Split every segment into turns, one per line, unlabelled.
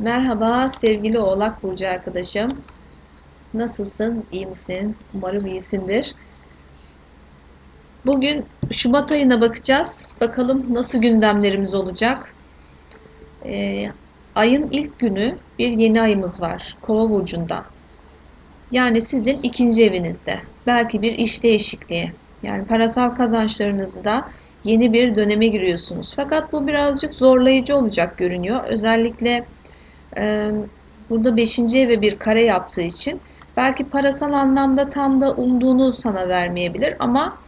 Merhaba sevgili Oğlak Burcu arkadaşım. Nasılsın? İyi misin? Umarım iyisindir. Bugün Şubat ayına bakacağız. Bakalım nasıl gündemlerimiz olacak. Ee, ayın ilk günü bir yeni ayımız var. Kova burcunda. Yani sizin ikinci evinizde. Belki bir iş değişikliği. Yani parasal kazançlarınızda yeni bir döneme giriyorsunuz. Fakat bu birazcık zorlayıcı olacak görünüyor. Özellikle burada 5. eve bir kare yaptığı için belki parasal anlamda tam da umduğunu sana vermeyebilir ama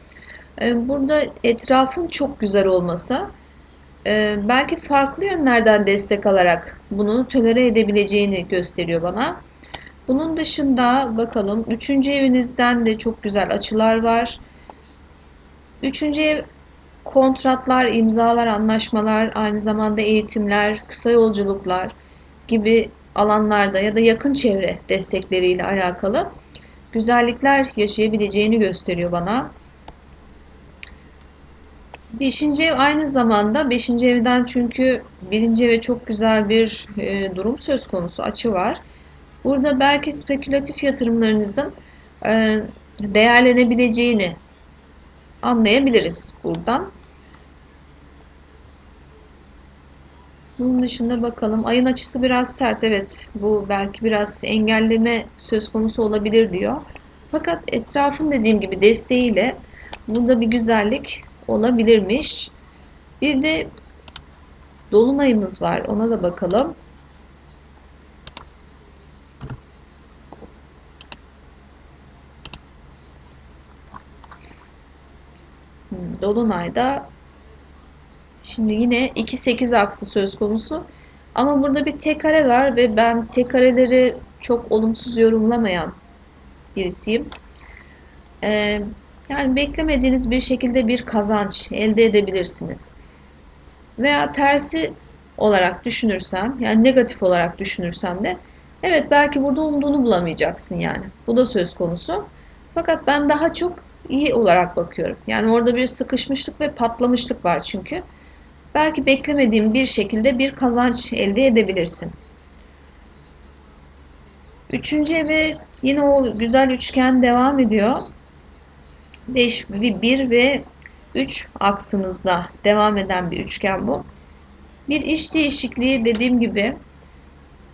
burada etrafın çok güzel olması belki farklı yönlerden destek alarak bunu tolere edebileceğini gösteriyor bana. Bunun dışında bakalım 3. evinizden de çok güzel açılar var. 3. ev kontratlar, imzalar, anlaşmalar, aynı zamanda eğitimler, kısa yolculuklar gibi alanlarda ya da yakın çevre destekleriyle alakalı güzellikler yaşayabileceğini gösteriyor bana. Beşinci ev aynı zamanda beşinci evden çünkü birinci eve çok güzel bir e, durum söz konusu açı var. Burada belki spekülatif yatırımlarınızın e, değerlenebileceğini anlayabiliriz buradan. Bunun dışında bakalım. Ayın açısı biraz sert. Evet bu belki biraz engelleme söz konusu olabilir diyor. Fakat etrafın dediğim gibi desteğiyle burada bir güzellik olabilirmiş. Bir de dolunayımız var. Ona da bakalım. Hmm, Dolunayda Şimdi yine 2-8 aksı söz konusu. Ama burada bir tek kare var ve ben tek kareleri çok olumsuz yorumlamayan birisiyim. Ee, yani beklemediğiniz bir şekilde bir kazanç elde edebilirsiniz. Veya tersi olarak düşünürsem, yani negatif olarak düşünürsem de evet belki burada umduğunu bulamayacaksın yani. Bu da söz konusu. Fakat ben daha çok iyi olarak bakıyorum. Yani orada bir sıkışmışlık ve patlamışlık var çünkü belki beklemediğin bir şekilde bir kazanç elde edebilirsin. Üçüncü eve yine o güzel üçgen devam ediyor. 5, 1 ve 3 aksınızda devam eden bir üçgen bu. Bir iş değişikliği dediğim gibi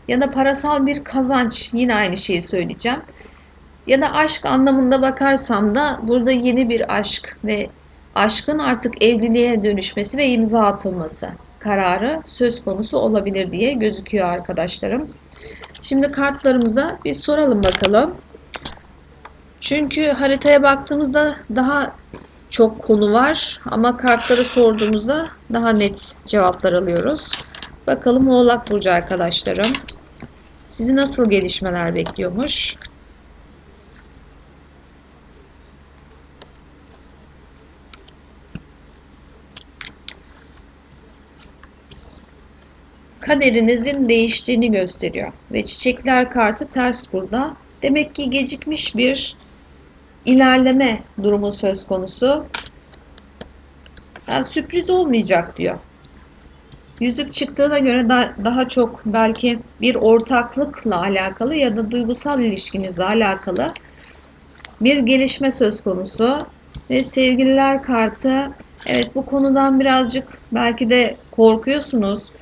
ya da parasal bir kazanç yine aynı şeyi söyleyeceğim. Ya da aşk anlamında bakarsam da burada yeni bir aşk ve aşkın artık evliliğe dönüşmesi ve imza atılması kararı söz konusu olabilir diye gözüküyor arkadaşlarım. Şimdi kartlarımıza bir soralım bakalım. Çünkü haritaya baktığımızda daha çok konu var ama kartları sorduğumuzda daha net cevaplar alıyoruz. Bakalım Oğlak Burcu arkadaşlarım. Sizi nasıl gelişmeler bekliyormuş? Kaderinizin değiştiğini gösteriyor. Ve çiçekler kartı ters burada. Demek ki gecikmiş bir ilerleme durumu söz konusu. Yani sürpriz olmayacak diyor. Yüzük çıktığına göre da, daha çok belki bir ortaklıkla alakalı ya da duygusal ilişkinizle alakalı bir gelişme söz konusu. Ve sevgililer kartı evet bu konudan birazcık belki de korkuyorsunuz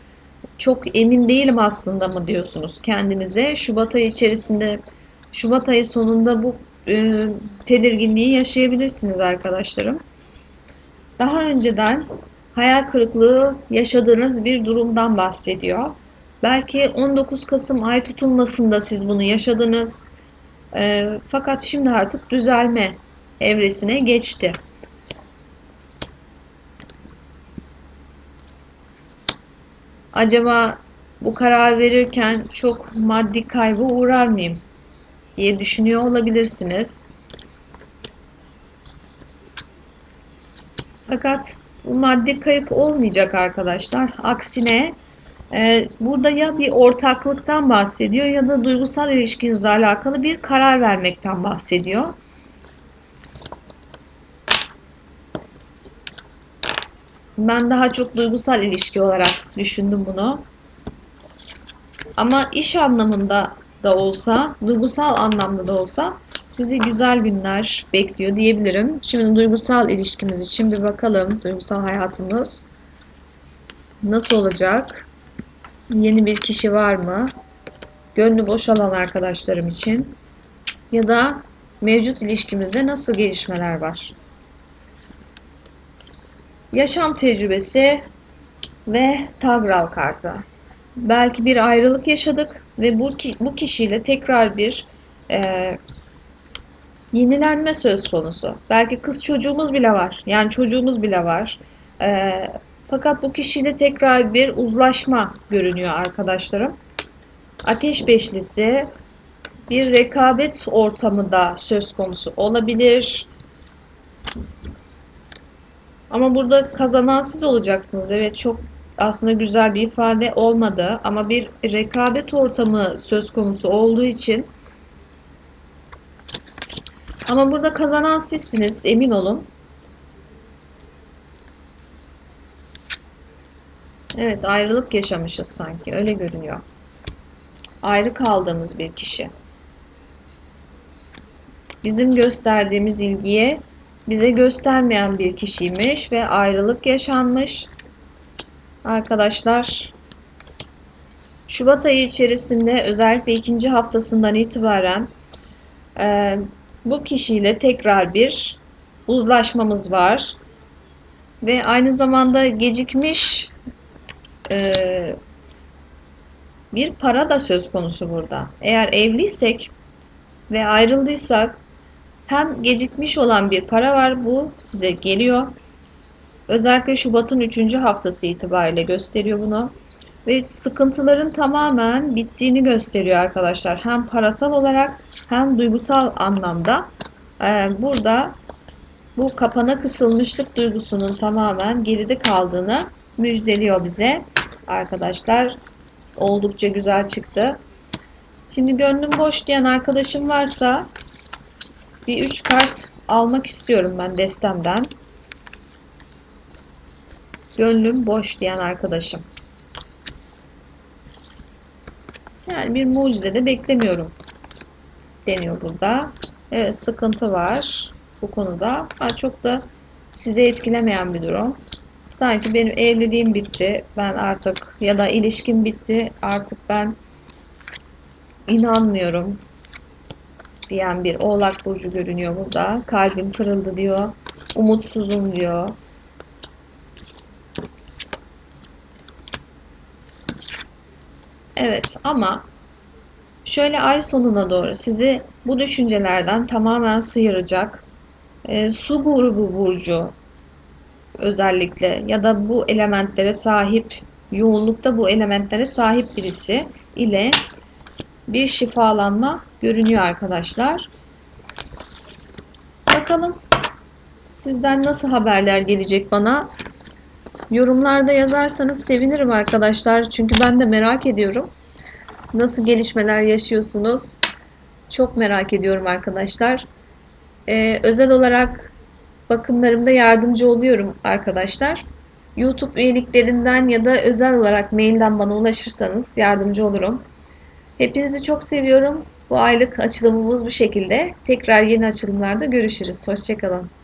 çok emin değilim aslında mı diyorsunuz kendinize. Şubat ayı içerisinde, Şubat ayı sonunda bu e, tedirginliği yaşayabilirsiniz arkadaşlarım. Daha önceden hayal kırıklığı yaşadığınız bir durumdan bahsediyor. Belki 19 Kasım ay tutulmasında siz bunu yaşadınız. E, fakat şimdi artık düzelme evresine geçti. Acaba bu karar verirken çok maddi kaybı uğrar mıyım diye düşünüyor olabilirsiniz. Fakat bu maddi kayıp olmayacak arkadaşlar. Aksine e, burada ya bir ortaklıktan bahsediyor ya da duygusal ilişkinizle alakalı bir karar vermekten bahsediyor. Ben daha çok duygusal ilişki olarak düşündüm bunu. Ama iş anlamında da olsa, duygusal anlamda da olsa sizi güzel günler bekliyor diyebilirim. Şimdi duygusal ilişkimiz için bir bakalım. Duygusal hayatımız nasıl olacak? Yeni bir kişi var mı? Gönlü boşalan arkadaşlarım için ya da mevcut ilişkimizde nasıl gelişmeler var? Yaşam tecrübesi ve Tagral kartı. Belki bir ayrılık yaşadık ve bu, bu kişiyle tekrar bir e, yenilenme söz konusu. Belki kız çocuğumuz bile var. Yani çocuğumuz bile var. E, fakat bu kişiyle tekrar bir uzlaşma görünüyor arkadaşlarım. Ateş beşlisi bir rekabet ortamı da söz konusu olabilir. Ama burada kazanan siz olacaksınız. Evet çok aslında güzel bir ifade olmadı ama bir rekabet ortamı söz konusu olduğu için ama burada kazanan sizsiniz emin olun. Evet ayrılık yaşamışız sanki öyle görünüyor. Ayrı kaldığımız bir kişi. Bizim gösterdiğimiz ilgiye bize göstermeyen bir kişiymiş ve ayrılık yaşanmış. Arkadaşlar Şubat ayı içerisinde özellikle ikinci haftasından itibaren e, bu kişiyle tekrar bir uzlaşmamız var. Ve aynı zamanda gecikmiş e, bir para da söz konusu burada. Eğer evliysek ve ayrıldıysak hem gecikmiş olan bir para var bu size geliyor. Özellikle Şubat'ın 3. haftası itibariyle gösteriyor bunu. Ve sıkıntıların tamamen bittiğini gösteriyor arkadaşlar. Hem parasal olarak hem duygusal anlamda. Ee, burada bu kapana kısılmışlık duygusunun tamamen geride kaldığını müjdeliyor bize. Arkadaşlar oldukça güzel çıktı. Şimdi gönlüm boş diyen arkadaşım varsa bir 3 kart almak istiyorum ben destemden. Gönlüm boş diyen arkadaşım. Yani bir mucize de beklemiyorum deniyor burada. Evet sıkıntı var bu konuda. Ha, çok da size etkilemeyen bir durum. Sanki benim evliliğim bitti. Ben artık ya da ilişkim bitti. Artık ben inanmıyorum diyen bir oğlak burcu görünüyor burada. Kalbim kırıldı diyor. Umutsuzum diyor. Evet ama şöyle ay sonuna doğru sizi bu düşüncelerden tamamen sıyıracak e, su grubu burcu özellikle ya da bu elementlere sahip yoğunlukta bu elementlere sahip birisi ile bir şifalanma görünüyor arkadaşlar. Bakalım sizden nasıl haberler gelecek bana? Yorumlarda yazarsanız sevinirim arkadaşlar. Çünkü ben de merak ediyorum. Nasıl gelişmeler yaşıyorsunuz? Çok merak ediyorum arkadaşlar. Ee, özel olarak bakımlarımda yardımcı oluyorum arkadaşlar. YouTube üyeliklerinden ya da özel olarak mailden bana ulaşırsanız yardımcı olurum. Hepinizi çok seviyorum. Bu aylık açılımımız bu şekilde. Tekrar yeni açılımlarda görüşürüz. Hoşçakalın.